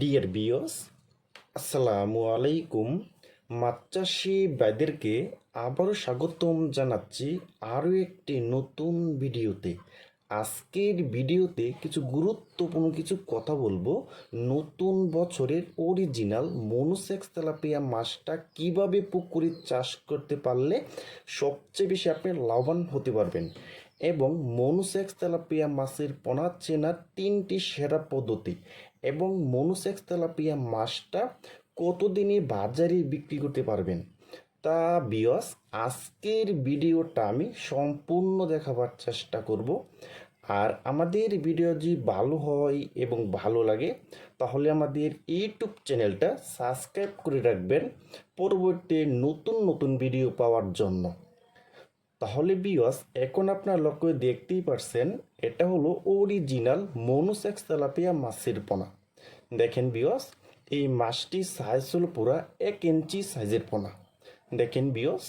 Deer বিয়স আসসালামু আলাইকুম মাছ চাষি আবারও স্বাগতম জানাচ্ছি আরও একটি নতুন ভিডিওতে। আজকের ভিডিওতে কিছু গুরুত্বপূর্ণ কিছু কথা বলব। নতুন বছরের অরিজিনাল মনুসেক্স তেলাপিয়া মাছটা কীভাবে পুকুরে চাষ করতে পারলে সবচেয়ে বেশি আপনি লাভবান হতে পারবেন। এবং মনুসেক্স তেলাপিয়া মাছের পোনা চেনার তিনটি সেরা পদ্ধতি। এবং মনুসেক্স তেলাপিয়া মাছটা কতদিনে বাজারে বিক্রি করতে পারবেন? তা বিয়স আজকের ভিডিওটা আমি সম্পূর্ণ দেখাবার চেষ্টা করব। আর আমাদের ভিডিও যদি ভালো হয় এবং ভালো লাগে, তাহলে আমাদের ইউটিউব চ্যানেলটা সাবস্ক্রাইব করে রাখবেন। পরবর্তী নতুন নতুন ভিডিও পাওয়ার জন্য। তাহলে বিয়স এখন আপনার লক্ষ্য দেখতেই পারছেন, এটা হলো অরিজিনাল মনুসেক্স তেলাপিয়া মাছের পোনা। দেখেন বিয়স এই মাছটি সাইজ হলো পুরা এক ইঞ্চি সাইজের পোনা। দেখেন বিয়স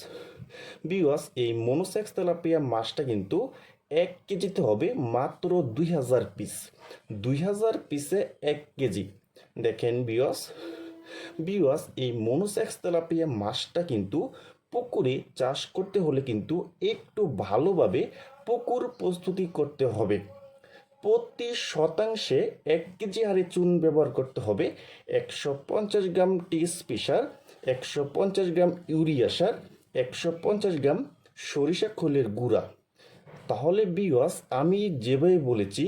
বিয়স এই মনোসেক্স তেলাপিয়া মাছটা কিন্তু এক কেজিতে হবে মাত্র দুই হাজার পিস দুই হাজার পিসে এক কেজি। দেখেন বিয়স বিয়স এই মনোসেক্স তেলাপিয়া মাছটা কিন্তু পুকুরে চাষ করতে হলে কিন্তু একটু ভালোভাবে পুকুর প্রস্তুতি করতে হবে। প্রতি শতাংশে এক কেজি হারে চুন ব্যবহার করতে হবে। একশো পঞ্চাশ গ্রাম টি স্পেশাল একশো পঞ্চাশ গ্রাম ইউরিয়া সার, একশো পঞ্চাশ গ্রাম সরিষা খোলের গুঁড়া। তাহলে বিওয়াস আমি যেভাবে বলেছি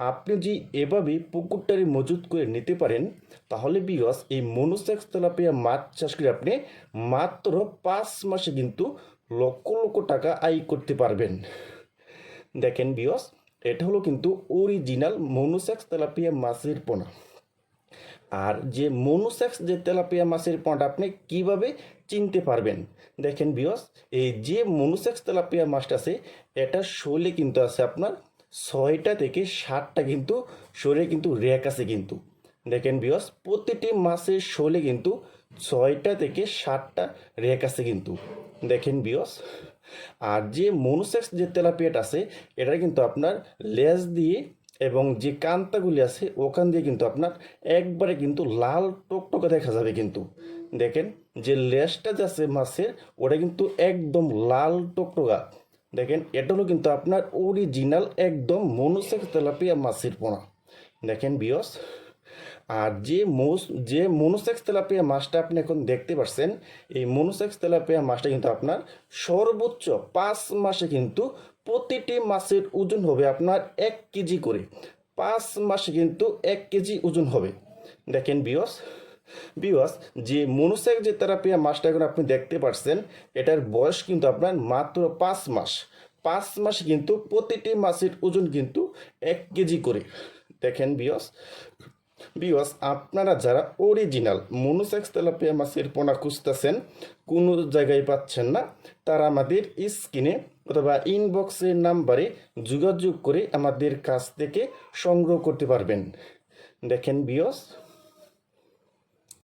আপনি যদি এভাবে পুকুরটারে মজুত করে নিতে পারেন, তাহলে বিওয়াস এই মনুসেক্স তেলাপিয়া মাছ চাষ করে আপনি মাত্র পাঁচ মাসে কিন্তু লক্ষ লক্ষ টাকা আয় করতে পারবেন। দেখেন বিয়স, এটা হলো কিন্তু অরিজিনাল মনুসেক্স তেলাপিয়া মাছের পোনা। আর যে মনুসেক্স যে তেলাপিয়া মাছের পোনাটা আপনি কীভাবে চিনতে পারবেন? দেখেন বিয়স, এই যে মনুসেক্স তেলাপিয়া মাছটা আছে, এটা শরীরে কিন্তু আছে আপনার ছয়টা থেকে সাতটা কিন্তু শরীরে কিন্তু র্যাক আছে কিন্তু। দেখেন বিয়স প্রতিটি মাছের শোলে কিন্তু ছয়টা থেকে ষাটটা র্যাক আছে কিন্তু। দেখেন বিয়স আর যে মনুসেক্স যে তেলাপিয়াটা আছে, এটা কিন্তু আপনার লেজ দিয়ে এবং যে কান্তাগুলি আছে, ওখান দিয়ে কিন্তু আপনার একবারে কিন্তু লাল টকটকে দেখা যাবে কিন্তু। দেখেন যে লেজটা যে আছে মাছের ওটা কিন্তু একদম লাল টকটকা। দেখেন, এটা হলো কিন্তু আপনার অরিজিনাল একদম মনুসেক্স তেলাপিয়া মাছের পোনা। দেখেন বিয়স আর যে মৌস, যে মনুসেক্স তেলাপিয়া মাছটা আপনি এখন দেখতে পাচ্ছেন এই মনুসেক্স তেলাপিয়া মাছটা কিন্তু আপনার সর্বোচ্চ পাঁচ মাসে কিন্তু প্রতিটি মাছের ওজন হবে আপনার এক কেজি করে। পাঁচ মাসে কিন্তু এক কেজি ওজন হবে। দেখেন বিয়স বিয়স যে মনুসেক যে তেলাপিয়া মাছটা এখন আপনি দেখতে পাচ্ছেন এটার বয়স কিন্তু আপনার মাত্র পাঁচ মাস। পাঁচ মাস কিন্তু প্রতিটি মাছের ওজন কিন্তু এক কেজি করে। দেখেন বিয়স বিওয়াস আপনারা যারা অরিজিনাল মনুসেক্স তেলাপিয়া মাছের পোনা খুঁজতেছেন, কোনো জায়গায় পাচ্ছেন না, তারা আমাদের স্ক্রিনে অথবা ইনবক্সের নাম্বারে যোগাযোগ করে আমাদের কাছ থেকে সংগ্রহ করতে পারবেন। দেখেন বিয়স